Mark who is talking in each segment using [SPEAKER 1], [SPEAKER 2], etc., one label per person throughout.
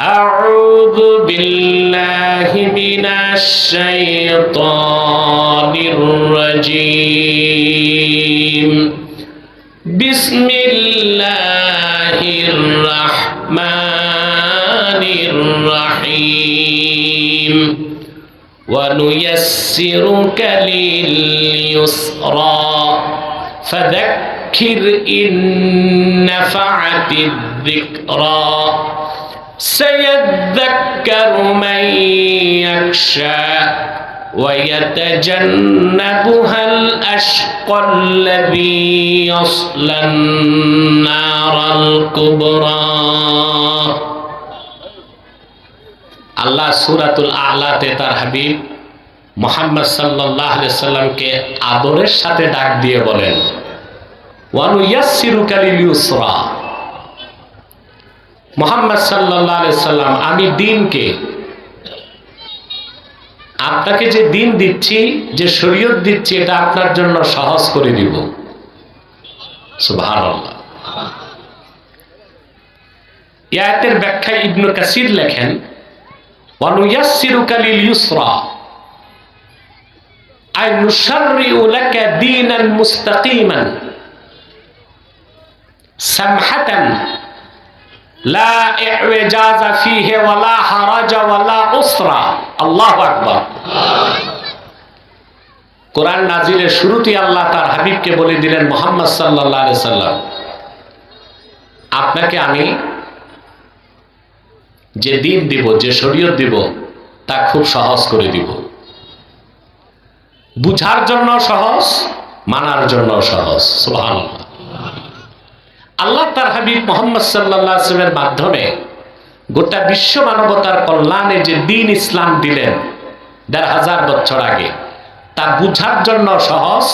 [SPEAKER 1] أعوذ بالله من الشيطان الرجيم. بسم الله الرحمن الرحيم. ونيسرك لليسرى. فذكر إن نفعت الذكرى. سيذكر من يخشى ويتجنبها الأشقى الذي يصلى النار الكبرى আল্লাহ সুরাতুল আলাতে তার হাবিব মোহাম্মদ সাল্লাহ সাল্লামকে আদরের সাথে ডাক দিয়ে বলেন ওয়ানু ইয়াসিরুকালিল ইউসরা মোহাম্মদ সাল্লাহ সাল্লাম, আমি দিনকে, আপনাকে যে দিন দিচ্ছি, যে শরীয়ত দিচ্ছি, এটা আপনার জন্য সহজ করে দিব। ইয়াতের ব্যাখ্যায় ইবনু কাসির লেখেন মুস্তাকিমান সামহাতান কোরআন নাজিলের আল্লাহ তার হাবিবকে বলে দিলেন মোহাম্মদ সাল্লাম, আপনাকে আমি যে দিন দিব, যে শরীয়ত দিব, তা খুব সহজ করে দিব। বুঝার জন্য সহজ, মানার জন্য সহজ। সুবহানাল্লাহ। আল্লাহ তার হাবিব মোহাম্মদ সাল্লাহ আসলামের মাধ্যমে গোটা বিশ্ব মানবতার কল্যাণে যে দিন ইসলাম দিলেন, দেড় হাজার বছর আগে, তা বুঝার জন্য সহজ,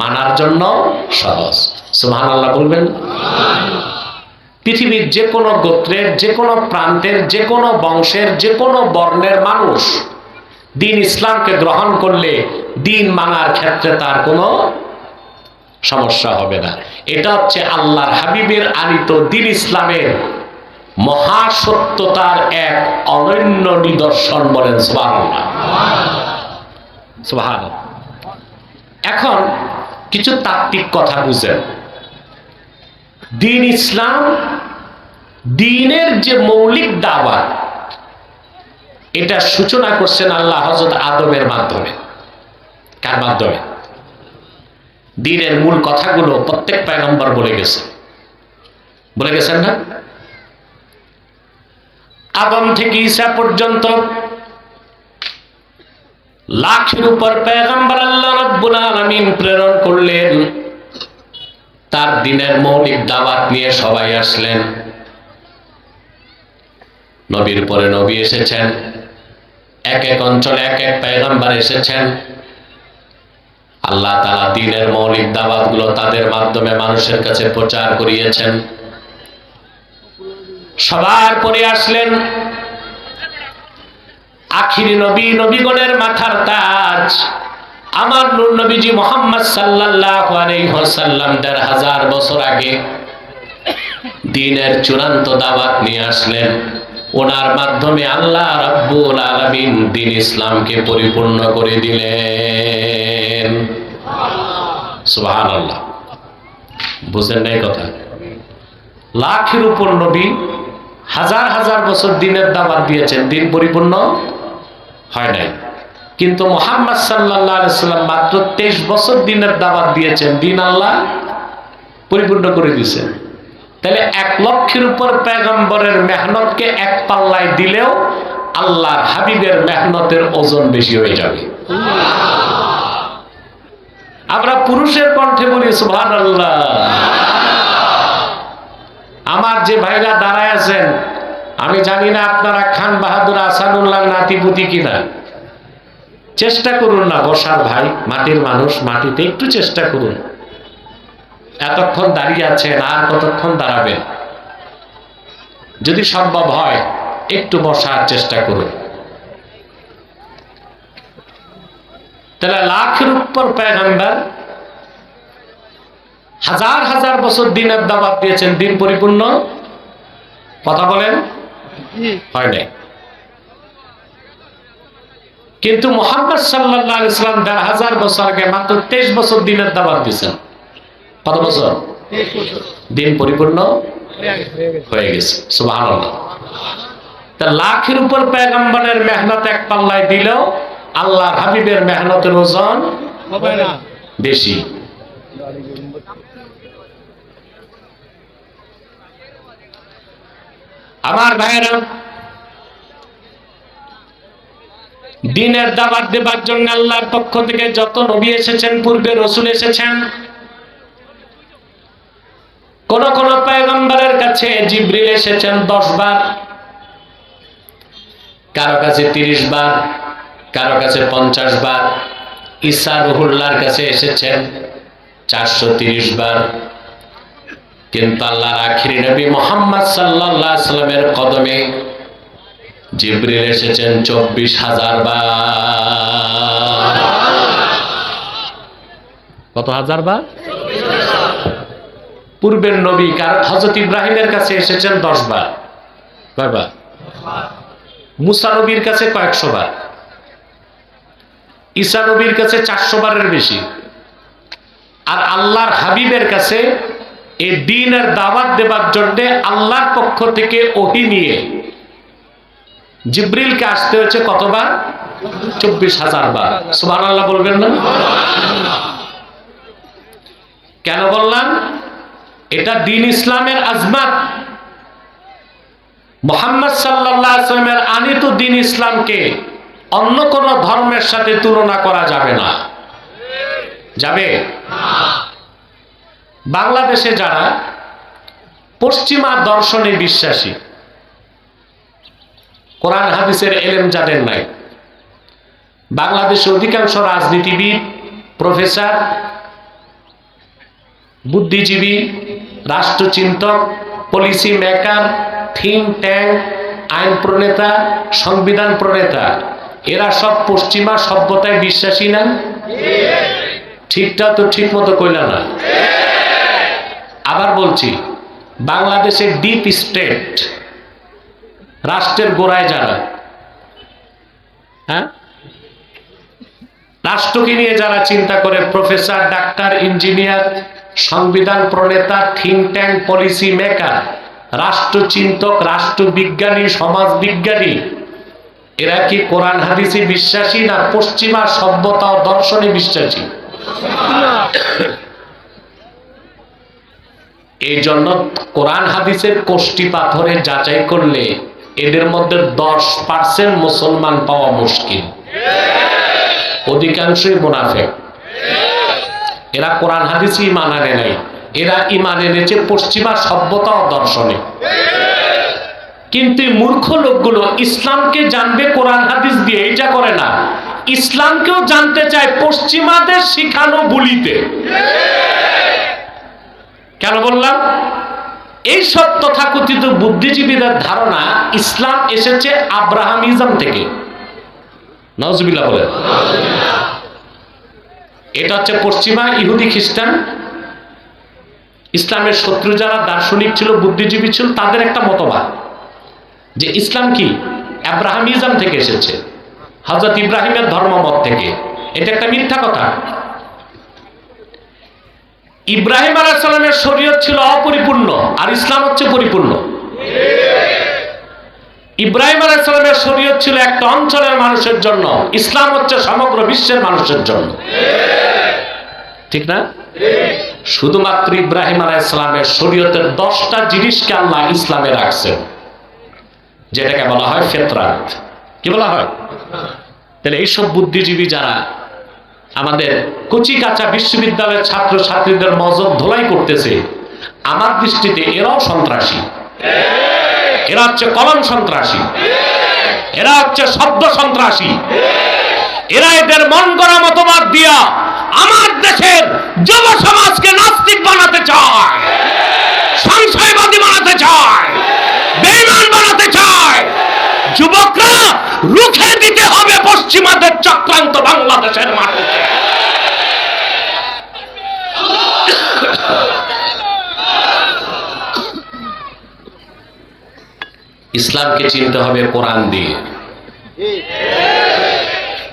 [SPEAKER 1] মানার জন্য সহজ। সুহান আল্লাহ বলবেন? পৃথিবীর যে কোনো গোত্রের, যে কোনো প্রান্তের, যে কোনো বংশের, যে কোনো বর্ণের মানুষ দিন ইসলামকে গ্রহণ করলে দিন মানার ক্ষেত্রে তার কোনো সমস্যা হবে না। এটা হচ্ছে আল্লাহর হাবিবের আনিত দিন ইসলামের মহাসত্যতার এক অনন্য নিদর্শন বলেন এখন কিছু তাত্ত্বিক কথা বুঝেন। দিন ইসলাম দিনের যে মৌলিক দাওয়াত এটা সূচনা করছেন আল্লাহ হজরত আদমের মাধ্যমে। কার মাধ্যমে? দিনের মূল কথাগুলো প্রত্যেক পয়গম্বর বলে গেছে। বলে গেছেন না? আদম থেকে ঈসা পর্যন্ত লাখের উপর পয়গম্বর আল্লাহ রব্বুল আলামিন প্রেরণ করলেন। তার দিনের মৌলিক দাওয়াত নিয়ে সবাই আসলেন। নবীর পরে নবী এসেছেন। এক এক অঞ্চলে এক এক পেগম্বার এসেছেন। আল্লাহ তালা দিনের মৌলিক দাওয়াতগুলো তাদের মাধ্যমে মানুষের কাছে প্রচার করিয়েছেন। সবার পরে আসলেন আখিরি নবী, নবীগণের মাথার তাজ। আমার নূর নবীজি মোহাম্মদ সাল্লাল্লাহু আলাইহি দেড় হাজার বছর আগে দিনের চূড়ান্ত দাওয়াত নিয়ে আসলেন। ওনার মাধ্যমে আল্লাহ রাব্বুল আলামিন দিন ইসলামকে পরিপূর্ণ করে দিলেন। সুবহানাল্লাহ। বুঝেন নাই কথা? লাখের উপর নবী হাজার হাজার বছর দিনের দাওয়াত দিয়েছেন, দিন পরিপূর্ণ হয় নাই। কিন্তু মোহাম্মদ সাল্লাহ সাল্লাম মাত্র তেইশ বছর দিনের দাওয়াত দিয়েছেন, দিন আল্লাহ পরিপূর্ণ করে দিয়েছেন। তাহলে এক লক্ষের উপর পেগম্বরের মেহনতকে এক পাল্লায় দিলেও আল্লাহর হাবিবের মেহনতের ওজন বেশি হয়ে যাবে। আমরা পুরুষের কণ্ঠে বলি সুভান আল্লাহ আমার যে ভাইরা দাঁড়ায় আছেন, আমি জানি না আপনারা খান বাহাদুর আসানুল্লাহ নাতিপুতি কিনা। চেষ্টা করুন না, বসার ভাই, মাটির মানুষ, মাটিতে একটু চেষ্টা করুন। এতক্ষণ দাঁড়িয়ে আছেন আর কতক্ষণ দাঁড়াবেন যদি সম্ভব হয়, একটু বসার চেষ্টা করুন। তাহলে লাখের উপর পেগম্বর হাজার হাজার বছর দিনের দাবাত দিয়েছেন, দিন পরিপূর্ণ? কথা বলেন? হয় নাই। কিন্তু মোহাম্মদ সাল্লাহ ইসলাম দেড় হাজার বছর আগে মাত্র তেইশ বছর দিনের দাবার দিয়েছেন। কত বছর? দিন পরিপূর্ণ হয়ে গেছে। সুবাহ তা লাখের উপর পেগম্বরের মেহনত এক পাল্লায় দিলেও আল্লাহর হাবিবের মেহনতের ওজন বেশি। আমার ভাইয়েরা দিনের দাবার দেবার জন্য আল্লাহর পক্ষ থেকে যত নবী এসেছেন পূর্বে রসুল এসেছেন কোন কোন পয়গম্বরের কাছে জিব্রিল এসেছেন দশ বার। কারও কাছে তিরিশ বার, কারও কাছে পঞ্চাশ বার। ঈসা রুহুল্লাহর কাছে এসেছেন চারশো তিরিশ বার। কিন্তু আল্লাহর আখিরি নবী মোহাম্মদ সাল্লাহ সাল্লামের কদমে জিব্রিল এসেছেন চব্বিশ হাজার বার। কত হাজার বার? পূর্বের নবী কার? হজরত ইব্রাহিমের কাছে এসেছেন দশ বার কয়বার? মুসা নবীর কাছে কয়েকশো বার ঈসা নবীর কাছে চারশো বারের বেশি। আর আল্লাহর হাবিবের কাছে এই দিনের দাওয়াত দেবার জন্য আল্লাহর পক্ষ থেকে ওহি নিয়ে। জিব্রিলকে আসতে হয়েছে কতবার? চব্বিশ হাজার বার সুবাহ আল্লাহ বলবেন না? কেন বললাম? এটা দিন ইসলামের আজমাত। মোহাম্মদ সাল্লাহ আসলামের আনিত দিন ইসলামকে অন্য কোন ধর্মের সাথে তুলনা করা যাবে না। যাবে? বাংলাদেশে যারা পশ্চিমা দর্শনে বিশ্বাসী, কোরআন হাদিসের এলেম যাদের নাই বাংলাদেশে অধিকাংশ রাজনীতিবিদ, প্রফেসর বুদ্ধিজীবী, রাষ্ট্রচিন্তক, পলিসি মেকার, থিঙ্ক ট্যাঙ্ক, আইন প্রণেতা, সংবিধান প্রণেতা। এরা সব পশ্চিমা সভ্যতায় বিশ্বাসী না? ঠিকটা তো ঠিক মতো কইলা না। আবার বলছি, বাংলাদেশের ডিপ স্টেট রাষ্ট্রের গোড়ায় যারা হ্যাঁ? রাষ্ট্রকে নিয়ে যারা চিন্তা করে প্রফেসর ডাক্তার ইঞ্জিনিয়ার সংবিধান প্রণেতা থিঙ্ক ট্যাঙ্ক পলিসি মেকার রাষ্ট্রচিন্তক, রাষ্ট্রবিজ্ঞানী, সমাজবিজ্ঞানী। এরা কি কোরআন, হাদিসে বিশ্বাসী না পশ্চিমা সভ্যতা ও দর্শনে বিশ্বাসী? এই জন্য কোরআন হাদিসের কোষ্টি পাথরে যাচাই করলে এদের মধ্যে দশ পার্সেন্ট মুসলমান পাওয়া মুশকিল। অধিকাংশই মুনাফেক। এরা কোরআন হাদিসই ইমান আনে নাই। এরা ইমান এনেছে পশ্চিমা সভ্যতা দর্শনে। কিন্তু মূর্খ লোকগুলো ইসলামকে জানবে, কোরআন, হাদিস দিয়ে এটা করে না। ইসলামকেও জানতে চায় পশ্চিমাদের শিখানো বলিতে কেন বললাম? এই সব তথাকথিত বুদ্ধিজীবীদের ধারণা ইসলাম এসেছে আব্রাহামিজম থেকে। নজবিল্লা বলেন। এটা হচ্ছে পশ্চিমা ইহুদি খ্রিস্টান। ইসলামের শত্রু যারা দার্শনিক ছিল, বুদ্ধিজীবী ছিল, তাদের একটা মতবাদ যে ইসলাম কি? আব্রাহামিজম থেকে এসেছে। হজরত ইব্রাহিমের ধর্মমত থেকে। এটা একটা মিথ্যা কথা। ইব্রাহিম আলাইসালামের শরীয়ত ছিল অপরিপূর্ণ আর ইসলাম হচ্ছে পরিপূর্ণ। ইব্রাহিম আলাইসালামের শরীয়ত ছিল একটা অঞ্চলের মানুষের জন্য, ইসলাম হচ্ছে সমগ্র বিশ্বের মানুষের জন্য। ঠিক না? শুধুমাত্র ইব্রাহিম আলাইসালামের শরীয়তের দশটা জিনিসকে আল্লাহ ইসলামে রাখছেন। যেটাকে বলা হয় ফেতরাত। কি বলা হয়? তাহলে এইসব বুদ্ধিজীবী যারা আমাদের কচি কাঁচা বিশ্ববিদ্যালয়ের ছাত্র ছাত্রীদের মজব ধোলাই করতেছে, আমার দৃষ্টিতে এরাও সন্ত্রাসী। এরা হচ্ছে কলম সন্ত্রাসী। এরা হচ্ছে শব্দ সন্ত্রাসী। এরা এদের মন করা মতবাদ দিয়া আমার দেশের যুব সমাজকে নাস্তিক বানাতে চায়, সংশয়বাদী বানাতে চায় বেইমান বানাতে চায়। যুবকরা রুখে দিতে হবে পশ্চিমাদের চক্রান্ত বাংলাদেশের মাটিতে ইসলামকে চিনতে হবে কোরআন দিয়ে।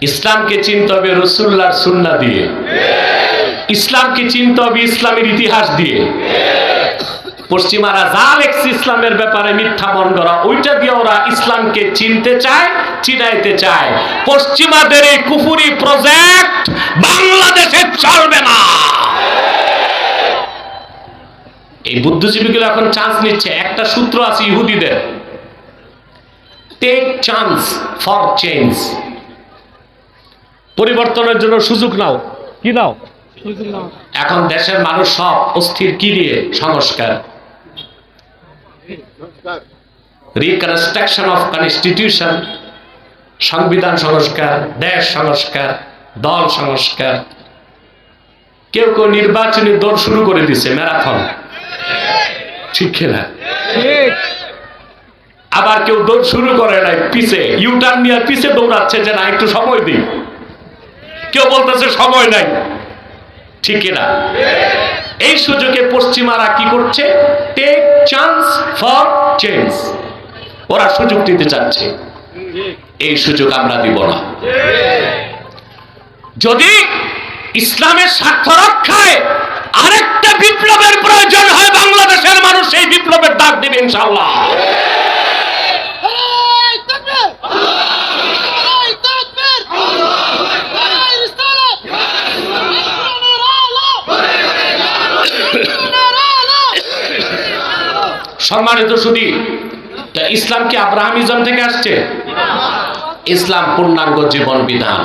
[SPEAKER 1] ইসলামকে চিনতে হবে রসুল্লাহর সুন্না দিয়ে। ইসলামকে চিনতে হবে ইসলামের ইতিহাস দিয়ে। পশ্চিমারা যা লেখছে ইসলামের ব্যাপারে মিথ্যা মন করা, ওইটা দিয়ে ওরা ইসলামকে চিনতে চায়, চিনাইতে চায়। পশ্চিমাদের এই কুফুরি প্রজেক্ট বাংলাদেশে চলবে না। এই বুদ্ধিজীবীগুলো এখন চান্স নিচ্ছে। একটা সূত্র আছে ইহুদিদের। টেক চান্স ফর চেঞ্জ পরিবর্তনের জন্য সুযোগ নাও। কি নাও? এখন দেশের মানুষ সব অস্থির কি নিয়ে? সংস্কার। রিকনস্ট্রাকশন অফ কনস্টিটিউশন সংবিধান সংস্কার, দেশ সংস্কার, দল সংস্কার। কেউ কেউ নির্বাচনী দৌড় শুরু করে দিছে, ম্যারাথন। ঠিক কিনা আবার কেউ দৌড় শুরু করে নাই, পিছে ইউটার্ন নিয়ে পিছে দৌড়াচ্ছে যে না, একটু সময় দিই। কেউ বলতেছে সময় নাই। ঠিক কিনা এই সুযোগে পশ্চিমারা কি করছে? টেক চান্স ফর চেঞ্জ ওরা সুযোগ দিতে চাচ্ছে। এই সুযোগ আমরা দিব না। যদি ইসলামের স্বার্থ রক্ষায় আরেকটা বিপ্লবের প্রয়োজন হয়, বাংলাদেশের মানুষ এই বিপ্লবের ডাক দেবে ইনশাল্লাহ সম্মানিত সুদী ইসলাম কি আব্রাহামিজম থেকে আসছে? ইসলাম পূর্ণাঙ্গ জীবন বিধান।